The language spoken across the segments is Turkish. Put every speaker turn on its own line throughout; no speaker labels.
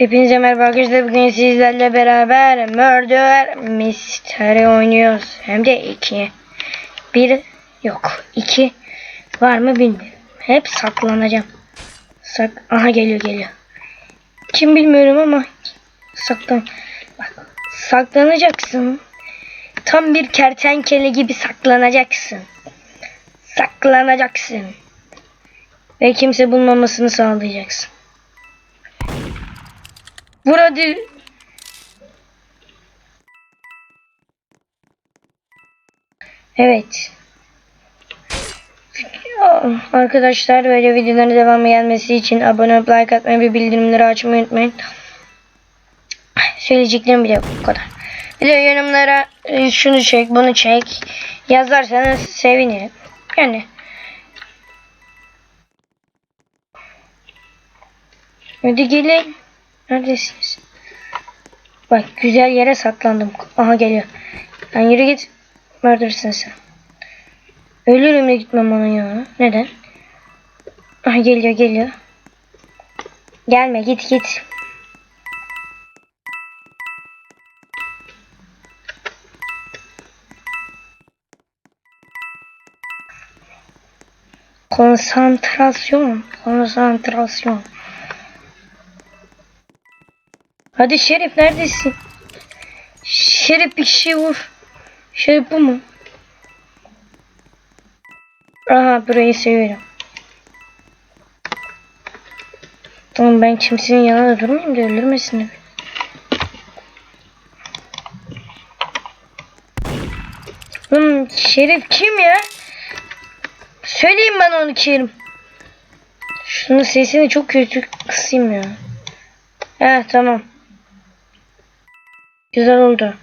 Hepinize merhaba arkadaşlar. Bugün sizlerle beraber Murder Mystery oynuyoruz. Hem de iki. Bir yok. iki var mı bilmiyorum. Hep saklanacağım. Sak Aha geliyor geliyor. Kim bilmiyorum ama saklan. Bak saklanacaksın. Tam bir kertenkele gibi saklanacaksın. Saklanacaksın. Ve kimse bulmamasını sağlayacaksın. Vur hadi. Evet. Arkadaşlar böyle videoların devamı gelmesi için abone olup like atmayı ve bildirimleri açmayı unutmayın. Söyleyeceklerim bile bu kadar. Bir yorumlara e, şunu çek bunu çek yazarsanız sevinirim. Yani Hadi gelin. Neredesiniz? Bak güzel yere saklandım. Aha geliyor. Lan yürü git. Murder'sın sen. Ölürüm de gitmem onun yanına. Neden? Aha geliyor geliyor. Gelme git git. Konsantrasyon. Konsantrasyon. Hadi Şerif neredesin? Şerif bir şey vur. Şerif bu mu? Aha burayı seviyorum. Tamam ben kimsenin yanında durmayayım da öldürmesinler. Hmm, Şerif kim ya? Söyleyin bana onu kim? Şunun sesini çok kötü kısayım ya. He tamam. Güzel oldu.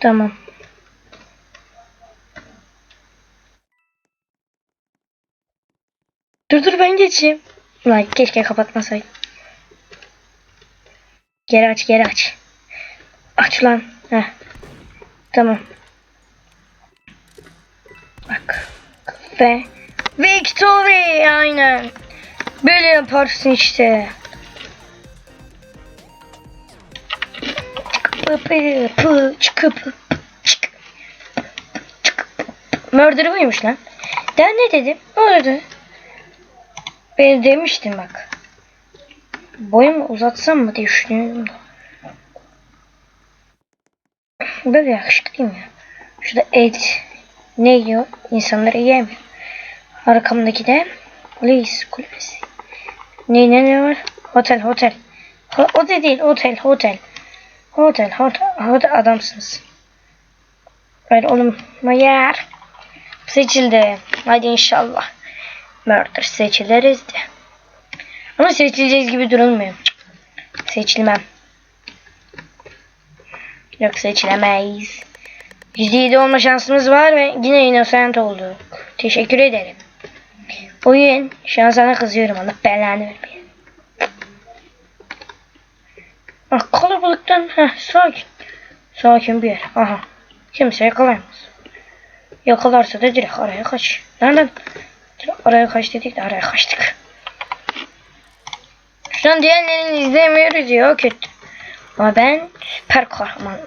Tamam. Dur dur ben geçeyim. Ulan keşke kapatmasaydım. Geri aç geri aç. Aç lan. Heh. Tamam. Bak. Ve Victory aynen. Böyle yaparsın işte. Çıkıp çık. Murder buymuş lan. Ben ne dedim? Orada. Ben demiştim bak. Boyumu uzatsam mı diye düşünüyorum da. Böyle yakışıklıyım ya. Şurada et. Ne yiyor? İnsanları yiyemiyor. Arkamdaki de polis kulübesi. Ne ne ne var? Otel otel. Ho otel değil otel otel. Hotel, hotel, hotel adamsınız. Hayır oğlum, yer. Seçildi. Hadi inşallah. Murder seçiliriz de. Ama seçileceğiz gibi durulmuyor. Seçilmem. Yok seçilemeyiz. %7 olma şansımız var ve yine innocent olduk. Teşekkür ederim. Oyun. Şu kızıyorum. Allah belanı vermeye. Kalabalıktan heh, sakin. Sakin bir yer. Aha. Kimse yakalayamaz. Yakalarsa da direkt araya kaç. Nereden? Direkt araya kaç dedik de araya kaçtık. Şu an diğerlerini izlemiyoruz ya kötü. Ama ben süper kahraman.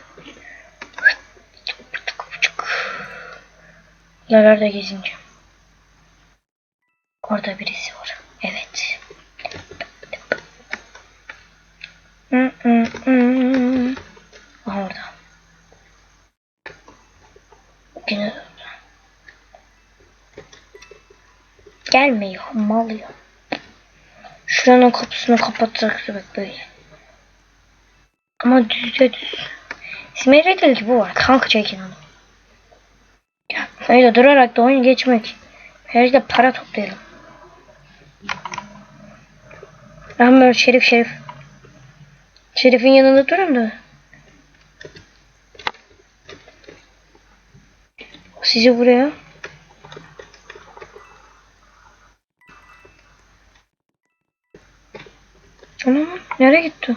Yerlerde gezince. Orada birisi var. Evet. Hı hı hı. Aha orada. Yine orada. Gelmiyor, mal ya. Şuranın kapısını kapatacaktı bak böyle. Ama düzde düz. Ki bu var. Kanka çekin onu. Ya, öyle durarak da oyun geçmek. Her de para toplayalım. Rahmet Şerif Şerif. Şerif'in yanında durun da. Sizi buraya. Anam nereye gitti?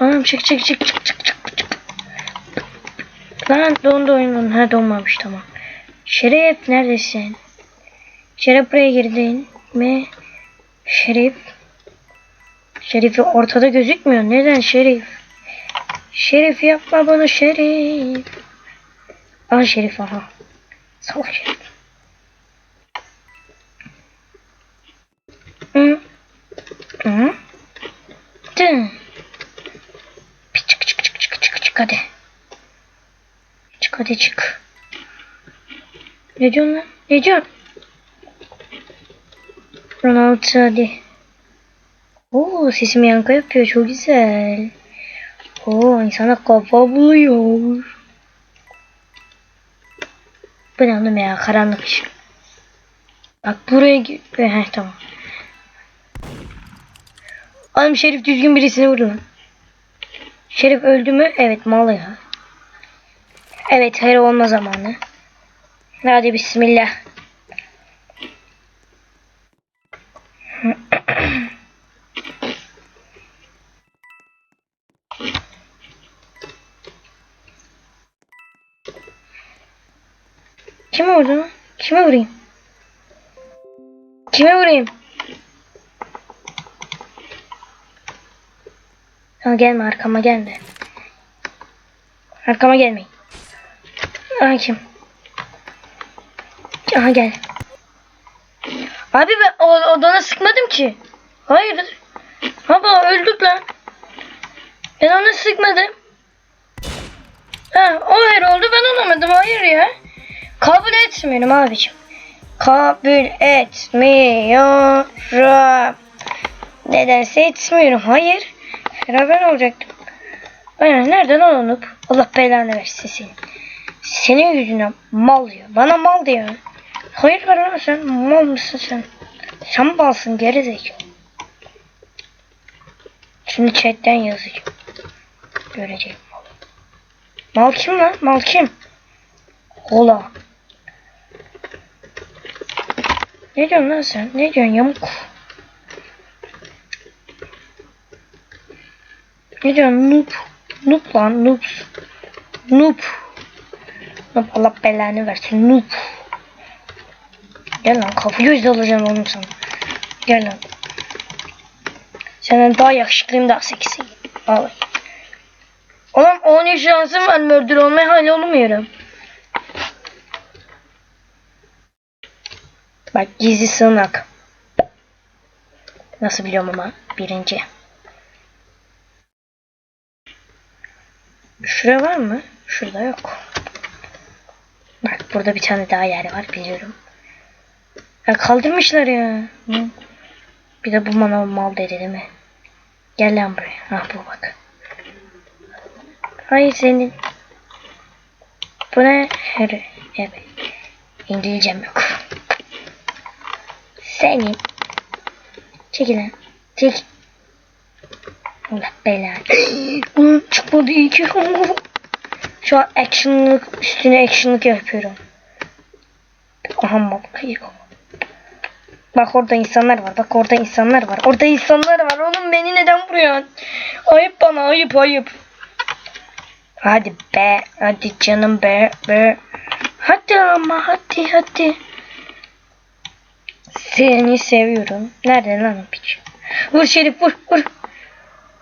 Anam çık çık çık çık çık çık çık. Lan dondu oyun dondu. Ha donmamış tamam. Şerif neredesin? Şerif buraya girdin mi? Şerif. Şerif'i ortada gözükmüyor. Neden Şerif? Şerif yapma bunu Şerif. Aha Şerif aha. Salak Şerif. Hı. Hı. Dın. Çık çık çık çık çık çık hadi. Çık hadi çık. Ne diyorsun lan? Ne diyorsun? 16 hadi. Oo sesim yankı yapıyor çok güzel. Oo insana kafa buluyor. Bu ne oğlum ya karanlık ışık. Bak buraya gi- Heh tamam. Oğlum Şerif düzgün birisini vurdu lan. Şerif öldü mü? Evet mal ya. Evet hayır olma zamanı. Hadi bismillah. Kime vurdun? Kime vurayım? Kime vurayım? Ha, gelme arkama gelme. Arkama gelmeyin. Aha kim? Aha gel. Abi ben odana sıkmadım ki. Hayır. Baba öldük lan. Ben onu sıkmadım. Ha, o hayır oldu ben olamadım. Hayır ya. Kabul etmiyorum abicim. Kabul etmiyorum. Nedense etmiyorum. Hayır. Beraber olacaktım. Aynen nereden alınıp Allah belanı versin seni. Senin yüzünden mal diyor. Bana mal diyor. Hayır lan sen mal mısın sen? Sen malsın gerizekalı. Şimdi chatten yazacağım. Göreceğim. Mal kim lan? Mal kim? Ola. Ne diyorsun lan sen? Ne diyorsun yamuk? Ne diyorsun noob? Noob lan noob. Noob. Noob Allah belanı versin noob. Gel lan kapı gözle alacağım oğlum sana. Gel lan. Senden daha yakışıklıyım daha seksiyim. Al. Oğlum 13 şansım var murder olmaya hala olmuyorum. Bak gizli sığınak. Nasıl biliyorum ama birinci. Şuraya var mı? Şurada yok. Bak burada bir tane daha yer var biliyorum. Ya kaldırmışlar ya. Bir de bu bana mal dedi değil mi? Gel lan buraya. Ha bu bak. Hayır senin. Bu ne? Her evet. İngilizcem yok. Senin. Çekil lan. Çek. Allah belanı. Bunun çıkmadı iyi ki. Şu an actionlık üstüne actionlık yapıyorum. Aha bak. Bak orada insanlar var. Bak orada insanlar var. Orada insanlar var. Oğlum beni neden vuruyorsun? Ayıp bana ayıp ayıp. Hadi be. Hadi canım be. be. Hadi ama hadi hadi. Seni seviyorum. Nerede lan o piç? Vur Şerif vur vur.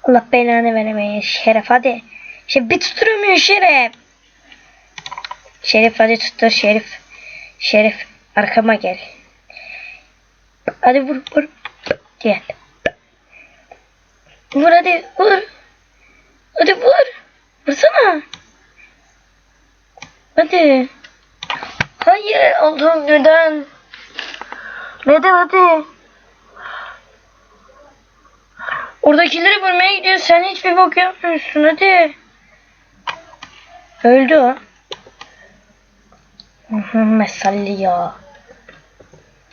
Allah belanı veremeye Şeref hadi. Şey bir tutturamıyor Şeref. Şerif hadi tuttur Şerif. Şerif arkama gel. Hadi vur vur. Gel. Vur hadi vur. Hadi vur. Vursana. Hadi. Hayır Allah'ım neden? Neden hadi? Oradakileri vurmaya gidiyorsun. Sen hiçbir bok yapmıyorsun. Hadi. Öldü o. Mesalli ya.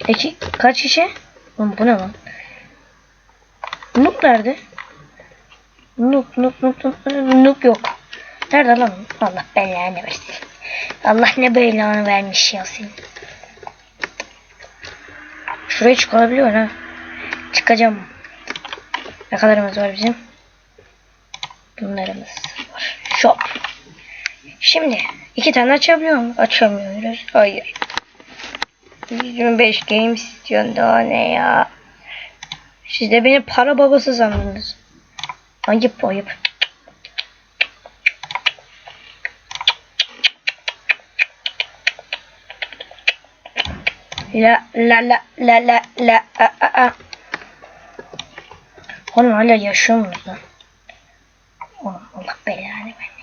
Peki kaç kişi? Oğlum bu ne lan? Noob nerede? Noob, noob, noob, noob, noob yok. Nerede lan? Allah belanı versin. Allah ne belanı vermiş ya senin. Şuraya çıkabiliyor ha. Çıkacağım. Ne kadarımız var bizim? Bunlarımız var. Shop. Şimdi iki tane açabiliyor muyuz? Açamıyoruz. Hayır. 25 game istiyorsun daha ne ya? Siz de beni para babası sandınız. Ayıp ayıp. La la la la la la a a a. Oğlum hala yaşıyor muyuz lan? Oğlum Allah belanı vermeyin.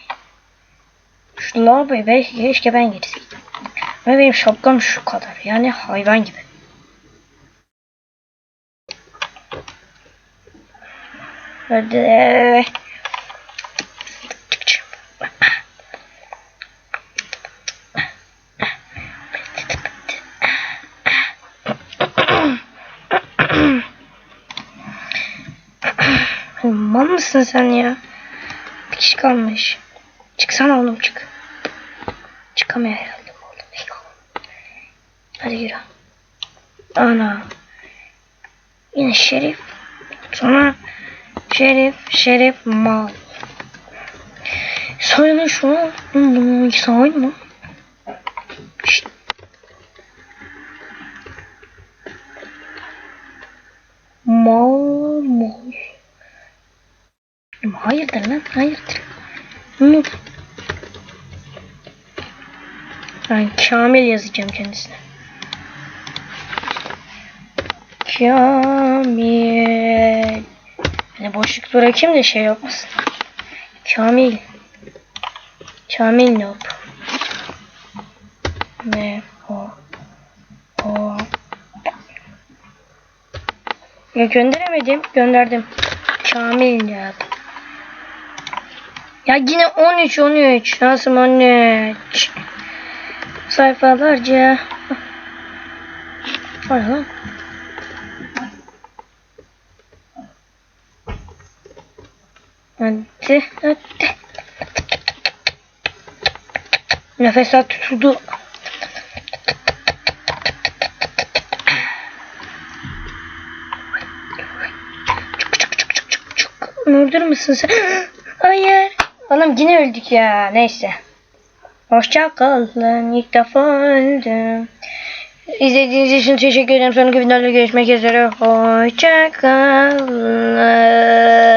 Şu lavaboya belki keşke ben girseydim. Ama benim şapkam şu kadar. Yani hayvan gibi. Hadi. Mısın sen ya? Bir kişi kalmış. Çıksana oğlum çık. Çıkamıyor herhalde bu oğlum. Hadi yürü. Ana. Yine şerif. Sonra şerif, şerif, mal. Söyle şu. Bunu sayma. Şşt. Mal, mal. Hayırdır lan, hayırdır. Hı. Ben Kamil yazacağım kendisine. Kamil. Hani boşluk bırakayım da şey yapmasın. Kamil. Kamil yap? Ne o? O. Ya gönderemedim. Gönderdim. Kamil yap. Ya yine 13 13. Nasıl 13? Sayfalarca. Var lan. Hadi, hadi. Nefesler tutuldu. Murdur musun sen? Hayır. Oğlum yine öldük ya. Neyse. Hoşça kalın. İlk defa öldüm. İzlediğiniz için teşekkür ederim. Sonraki videoda görüşmek üzere. Hoşça kalın.